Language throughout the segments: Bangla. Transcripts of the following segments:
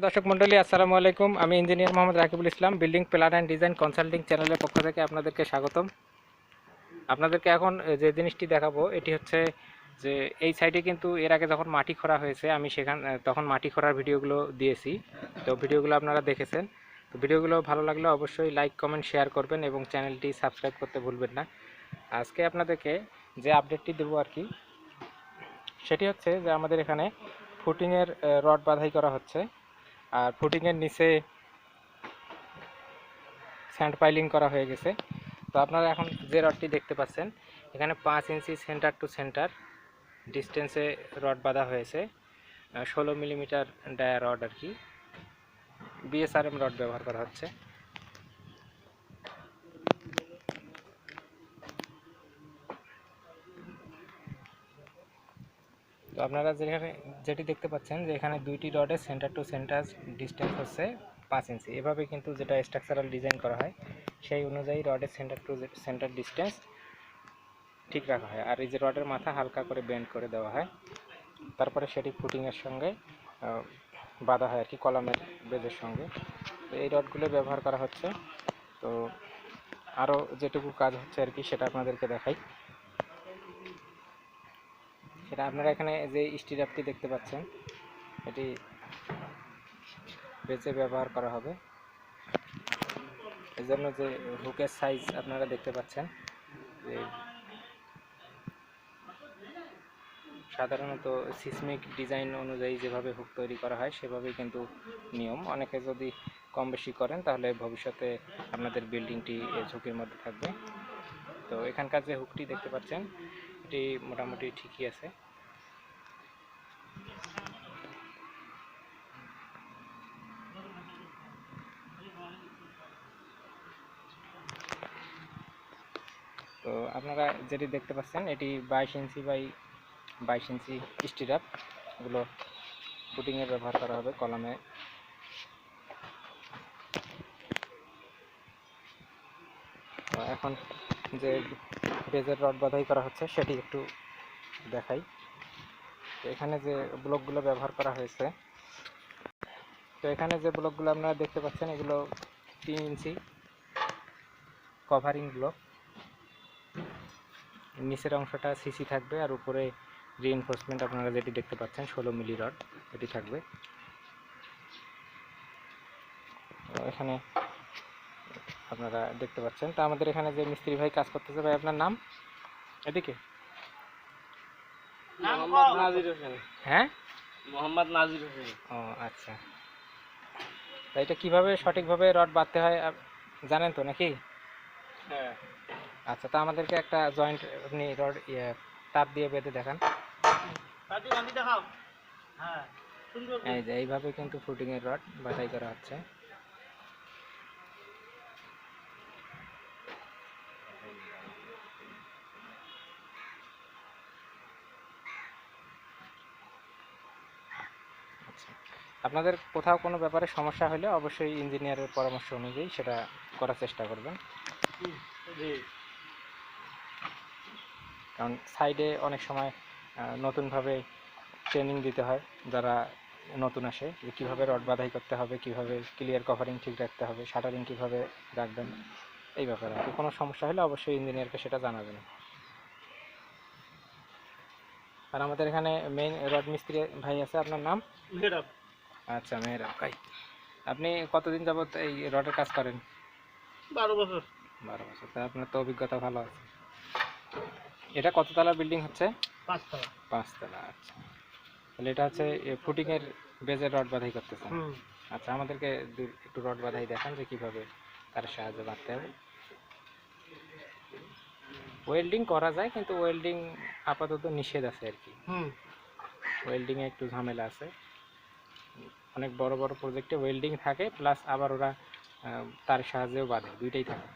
দর্শক মন্ডলী আসসালামু আলাইকুম। আমি engineer Mohammad Rakibul Islam, building plan and design consulting চ্যানেলের পক্ষ থেকে আপনাদেরকে স্বাগতম। আপনাদেরকে এখন যে জিনিসটি দেখাবো, এটি হচ্ছে যে এই সাইডে কিন্তু এর আগে যখন মাটি খোঁড়া হয়েছে, আমি সেখান তখন মাটি খোঁড়ার ভিডিওগুলো দিয়েছি। তো ভিডিওগুলো আপনারা দেখেছেন। তো ভিডিওগুলো ভালো লাগলে অবশ্যই লাইক, কমেন্ট, শেয়ার করবেন এবং চ্যানেলটি সাবস্ক্রাইব করতে ভুলবেন না। আজকে আপনাদেরকে যে আপডেটটি দেবো আর কি, সেটি হচ্ছে যে আমাদের এখানে ফুটিংয়ের রড বাধাই করা হচ্ছে। আর ফুটিংয়ের নিচে স্যান্ড পাইলিং করা হয়ে গেছে। তো আপনারা এখন যে রডটি দেখতে পাচ্ছেন, এখানে পাঁচ ইঞ্চি সেন্টার টু সেন্টার ডিস্টেন্সে রড বাঁধা হয়েছে। ষোলো মিলিমিটার ডায়া রড আর কি। বিএসআরএম রড ব্যবহার করা হচ্ছে। তো আপনারা যেখানে, যেটি দেখতে পাচ্ছেন যে এখানে দুইটি রডের সেন্টার টু সেন্টার ডিস্টেন্স হচ্ছে পাঁচ ইঞ্চি এভাবে কিন্তু যেটা স্ট্রাকচারাল ডিজাইন করা হয়, সেই অনুযায়ী রডের সেন্টার টু সেন্টার ডিস্টেন্স ঠিক রাখা হয়। আর এই যে রডের মাথা হালকা করে বেন্ড করে দেওয়া হয়, তারপরে সেটি ফুটিংয়ের সঙ্গে বাঁধা হয় আর কি কলামের বেজের সঙ্গে। তো এই রডগুলো ব্যবহার করা হচ্ছে। তো আরও যেটুকু কাজ হচ্ছে আর কি সেটা আপনাদেরকে দেখাই। সেটা আপনারা এখানে যে স্টিরাপটি দেখতে পাচ্ছেন, এটি বেচে ব্যবহার করা হবে। এর জন্য যে হুকের সাইজ আপনারা দেখতে পাচ্ছেন, যে সাধারণত সিসমিক ডিজাইন অনুযায়ী যেভাবে হুক তৈরি করা হয়, সেভাবেই কিন্তু নিয়ম। অনেকে যদি কম বেশি করেন, তাহলে ভবিষ্যতে আপনাদের বিল্ডিংটি ঝুঁকির মধ্যে থাকবে। তো এখানকার যে হুকটি দেখতে পাচ্ছেন এটি মোটামুটি ঠিকই আছে। তো আপনারা যেটি দেখতে পাচ্ছেন, এটি বাইশ ইঞ্চি বাই বাইশ ইঞ্চি স্টিরাপ এগুলো ফুটিংয়ে ব্যবহার করা হবে কলামে। এখন যে বেজের রড বাধাই করা হচ্ছে, সেটি একটু দেখাই। তো এখানে যে ব্লকগুলো ব্যবহার করা হয়েছে, তো এখানে যে ব্লকগুলো আপনারা দেখতে পাচ্ছেন, এগুলো তিন ইঞ্চি কভারিং ব্লক। নিচের অংশটা সিসি থাকবে, আর উপরে রিএনফোর্সমেন্ট আপনারা যেটি দেখতে পাচ্ছেন, ষোলো মিলি রড, এটি থাকবে। এখানে আপনারা দেখতে পাচ্ছেন। তো আমাদের এখানে যে মিস্ত্রি ভাই কাজ করতেছে ভাই আপনার নাম? এদিকে। হ্যাঁ? মোহাম্মদ নাজির হোসেন। ও আচ্ছা। তা এটা কীভাবে সঠিকভাবে রড বাঁধতে হয় জানেন তো নাকি? হ্যাঁ। আচ্ছা তা আমাদেরকে একটা জয়েন্ট আপনি রড ইয়ে তার দিয়ে বেঁধে দেখান। হ্যাঁ এই যে এইভাবে কিন্তু ফুটিংয়ের রড বাঁধাই করা হচ্ছে আচ্ছা। আপনাদের কোথাও কোনো ব্যাপারে সমস্যা হলে অবশ্যই ইঞ্জিনিয়ারের পরামর্শ অনুযায়ী সেটা করার চেষ্টা করবেন। কারণ সাইডে অনেক সময় নতুনভাবে ট্রেনিং দিতে হয় যারা নতুন আসে যে কীভাবে রড বাধাই করতে হবে কীভাবে ক্লিয়ার কভারিং ঠিক রাখতে হবে শাটারিং কীভাবে রাখবেন এই ব্যাপারে আর কোনো সমস্যা হলে অবশ্যই ইঞ্জিনিয়ারকে সেটা জানাবেন। আর আমাদের এখানে মেইন রড মিস্ত্রি ভাই আছে আপনার নাম? আচ্ছা মেহরা ভাই আপনি কতদিন যাবত এই রডের কাজ করেন? বারো বছর। বারো বছর। তা আপনার তো অভিজ্ঞতা ভালো আছে। এটা কততলা বিল্ডিং হচ্ছে? পাঁচটা পাঁচতলা আচ্ছা। তাহলে এটা হচ্ছে ফুটিংয়ের বেজের রড বাধাই করতেছেন হুম। আচ্ছা আমাদেরকে একটু রড বাধাই দেখান যে কীভাবে তার সাহায্যে বাঁধতে হবে। ওয়েল্ডিং করা যায় কিন্তু ওয়েল্ডিং আপাতত নিষেধ আছে আর কি। হুম। ওয়েল্ডিংয়ে একটু ঝামেলা আছে। অনেক বড় বড় প্রজেক্টে ওয়েল্ডিং থাকে প্লাস আবার ওরা তার সাহায্যেও বাঁধে দুইটাই থাকে।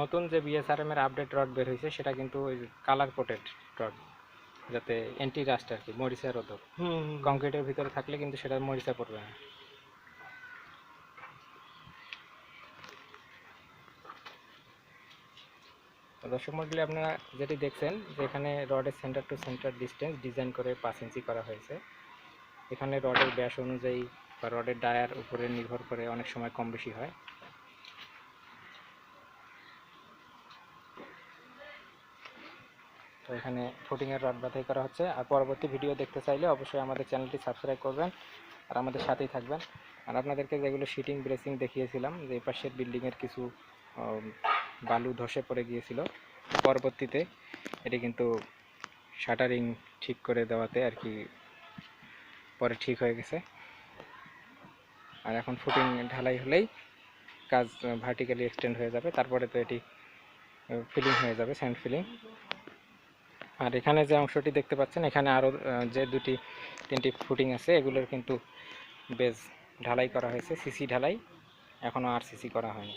নতুন যে বিএসআরএম এর আপডেট রড বের হয়েছে সেটা কিন্তু ওই কালার কোটেড রড যাতে অ্যান্টি রাস্ট আর কি মরিচা রোধক। হুম কংক্রিটের ভিতরে থাকলে কিন্তু সেটা মরিচা পড়বে না। তো দর্শক মন্ডলী আপনারা যেটি দেখছেন যে এখানে রডের centre to centre distance design করে পাঁচ ইঞ্চি করা হয়েছে। এখানে রডের ব্যাস অনুযায়ী বা রডের ডায়ার উপরে নির্ভর করে অনেক সময় কম বেশি হয়। তো এখানে ফুটিংয়ের রড বাছাই করা হচ্ছে। আর পরবর্তী ভিডিও দেখতে চাইলে অবশ্যই আমাদের চ্যানেলটি সাবস্ক্রাইব করবেন আর আমাদের সাথেই থাকবেন। আর আপনাদেরকে যেগুলো শিটিং ব্রেসিং দেখিয়েছিলাম, যে পাশের বিল্ডিংয়ের কিছু বালু ধসে পড়ে গিয়েছিল। পরবর্তীতে এটি কিন্তু শাটারিং ঠিক করে দেওয়াতে আর কি পরে ঠিক হয়ে গেছে। আর এখন ফুটিং ঢালাই হলেই কাজ ভার্টিক্যালি এক্সটেন্ড হয়ে যাবে। তারপরে তো এটি ফিলিং হয়ে যাবে স্যান্ড ফিলিং আর এখানে যে অংশটি দেখতে পাচ্ছেন, এখানে আরও যে দুটি, তিনটি ফুটিং আছে, এগুলোর কিন্তু বেজ ঢালাই করা হয়েছে, সিসি ঢালাই। এখনও আর সিসি করা হয়নি।